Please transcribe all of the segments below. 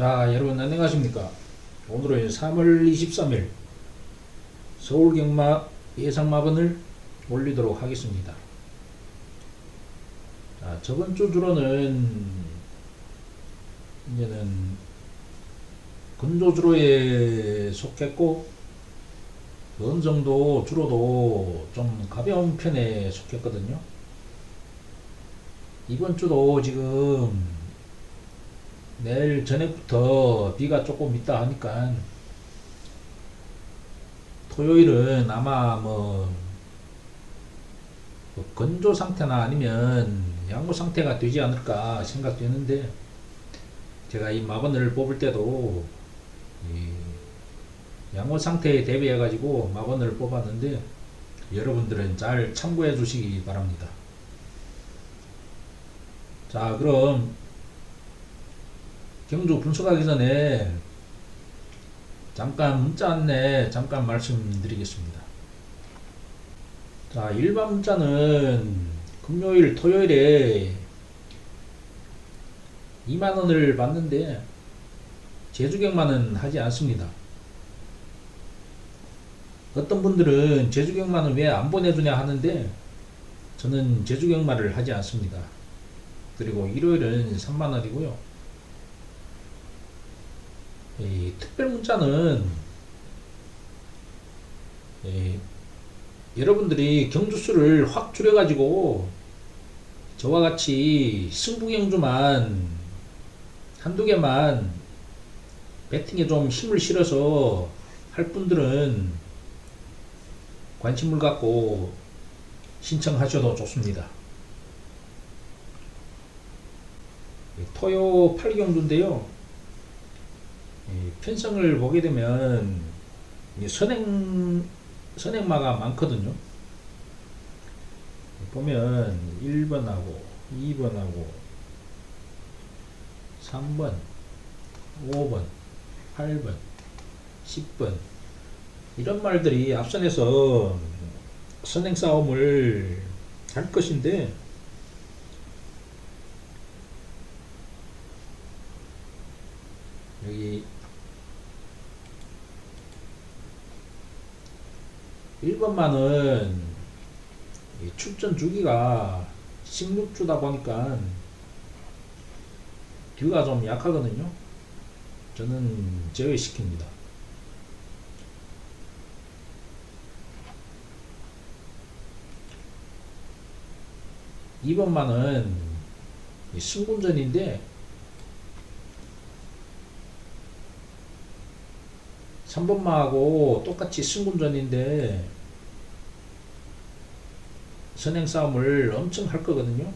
자, 여러분 안녕하십니까? 오늘은 3월 23일 서울 경마 예상마번을 올리도록 하겠습니다. 자, 저번 주 주로는 이제는 근조주로에 속했고 어느 정도 주로도 좀 가벼운 편에 속했거든요. 이번 주도 지금 내일 저녁부터 비가 조금 있다 하니까 토요일은 아마 뭐, 뭐 건조 상태나 아니면 양호 상태가 되지 않을까 생각되는데 제가 이 마번을 뽑을 때도 이 양호 상태에 대비해 가지고 마번을 뽑았는데 여러분들은 잘 참고해 주시기 바랍니다. 자 그럼 경주 분석하기 전에 잠깐 문자 안내 잠깐 말씀드리겠습니다. 자, 일반 문자는 금요일, 토요일에 2만원을 받는데 제주경만은 하지 않습니다. 어떤 분들은 제주경만은 왜 안 보내주냐 하는데 저는 제주경마를 하지 않습니다. 그리고 일요일은 3만원이고요. 이 특별 문자는 이 여러분들이 경주수를 확 줄여가지고 저와 같이 승부경주만 한두 개만 배팅에 좀 힘을 실어서 할 분들은 관심을 갖고 신청하셔도 좋습니다. 토요 8경주인데요. 이 편성을 보게 되면 이 선행 선행마가 많거든요. 보면 1번하고 2번하고 3번, 5번, 8번, 10번 이런 말들이 앞선에서 선행 싸움을 할 것인데 여기 1번만은 이 출전 주기가 16주다 보니까 뒤가 좀 약하거든요. 저는 제외시킵니다. 이번만은 승군전인데 3번 마하고 똑같이 승군전인데 선행 싸움을 엄청 할 거거든요.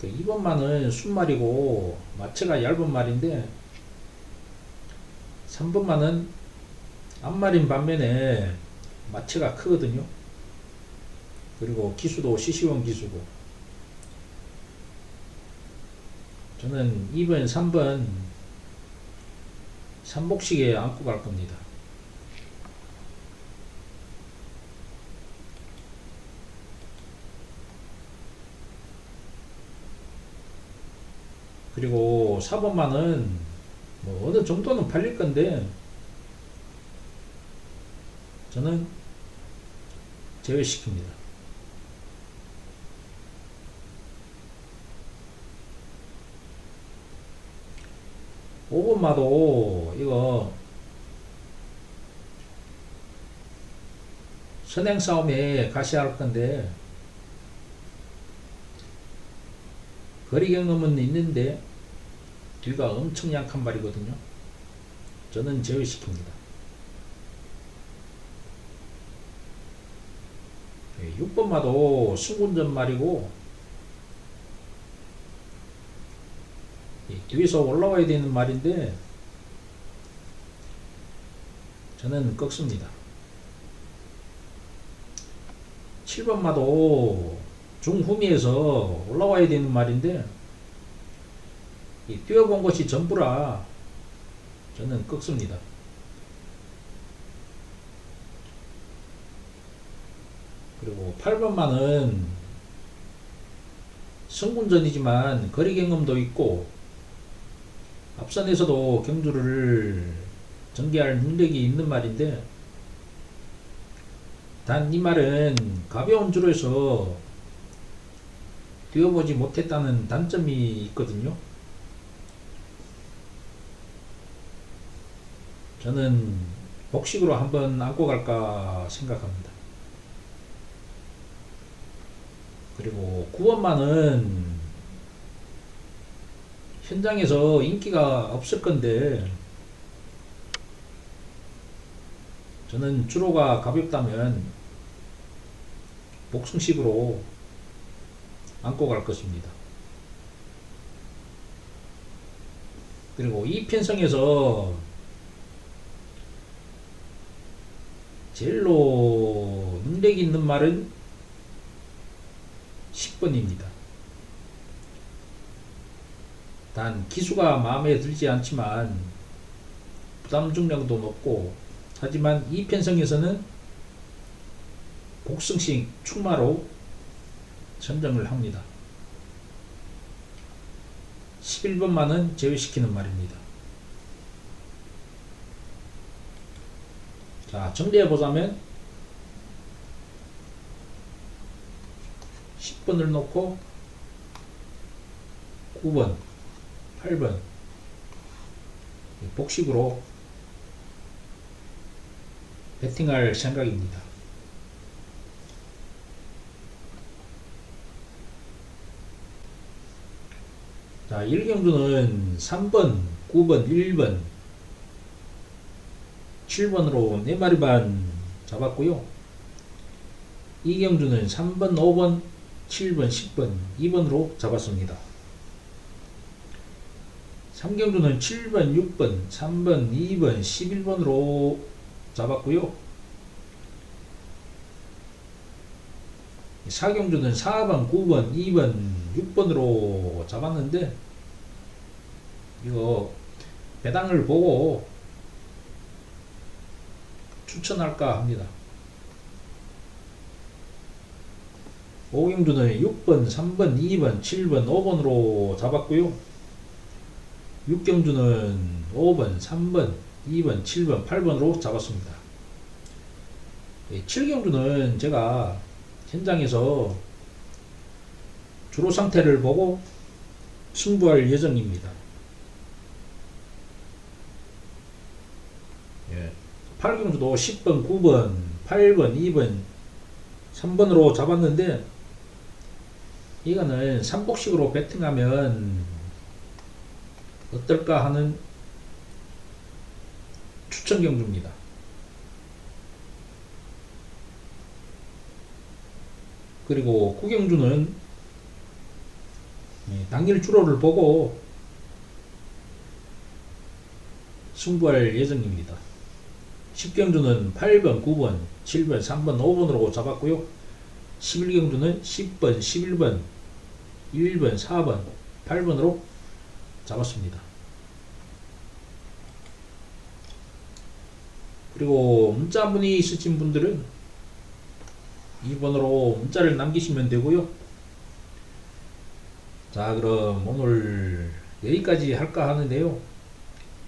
그 2번 마는 순말이고 마체가 얇은 말인데 3번 마는 앞말인 반면에 마체가 크거든요. 그리고 기수도 시시원 기수고 저는 2번, 3번 삼복식에 안고 갈 겁니다. 그리고 4번만은 뭐 어느 정도는 팔릴 건데 저는 제외시킵니다. 5번마도 이거 선행 싸움에 가시할 건데 거리 경험은 있는데 뒤가 엄청 약한 말이거든요. 저는 제외시킵니다. 6번마도 승군전 말이고 이 뒤에서 올라와야 되는 말인데 저는 꺾습니다. 7번 마도 중후미에서 올라와야 되는 말인데 이 뛰어본 것이 전부라 저는 꺾습니다. 그리고 8번만은 승군전이지만 거리 경험도 있고 앞선에서도 경주를 전개할 능력이 있는 말인데 단 이 말은 가벼운 줄에서 뛰어보지 못했다는 단점이 있거든요. 저는 복식으로 한번 안고 갈까 생각합니다. 그리고 9번만은 현장에서 인기가 없을 건데 저는 주로가 가볍다면 복숭식으로 안고 갈 것입니다. 그리고 이 편성에서 제일로 능력 있는 말은 10번입니다. 단 기수가 마음에 들지 않지만 부담 중량도 높고 하지만 이 편성에서는 복승식 충마로 선정을 합니다. 11번만은 제외시키는 말입니다. 자, 정리해 보자면 10번을 놓고 9번, 8번 복식으로 배팅할 생각입니다. 자, 1경주는 3번, 9번, 1번, 7번으로 4마리 반 잡았고요. 2경주는 3번, 5번, 7번, 10번, 2번으로 잡았습니다. 3경주는 7번, 6번, 3번, 2번, 11번으로 잡았고요. 4경주는 4번, 9번, 2번, 6번으로 잡았는데 이거 배당을 보고 추천할까 합니다. 5경주는 6번, 3번, 2번, 7번, 5번으로 잡았고요. 6경주는 5번, 3번, 2번, 7번, 8번으로 잡았습니다. 7경주는 제가 현장에서 주로 상태를 보고 승부할 예정입니다. 8경주도 10번, 9번, 8번, 2번, 3번으로 잡았는데 이거는 삼복식으로 배팅하면 어떨까 하는 추천 경주입니다. 그리고 구경주는 예, 당일 주로를 보고 승부할 예정입니다. 10경주는 8번, 9번, 7번, 3번, 5번으로 잡았고요. 11경주는 10번, 11번, 1번, 4번, 8번으로 잡았습니다. 그리고 문자 문의 있으신 분들은 2번으로 문자를 남기시면 되고요. 자, 그럼 오늘 여기까지 할까 하는데요.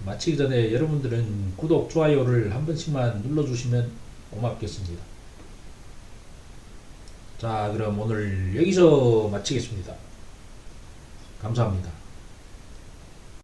마치기 전에 여러분들은 구독, 좋아요를 한 번씩만 눌러주시면 고맙겠습니다. 자, 그럼 오늘 여기서 마치겠습니다. 감사합니다.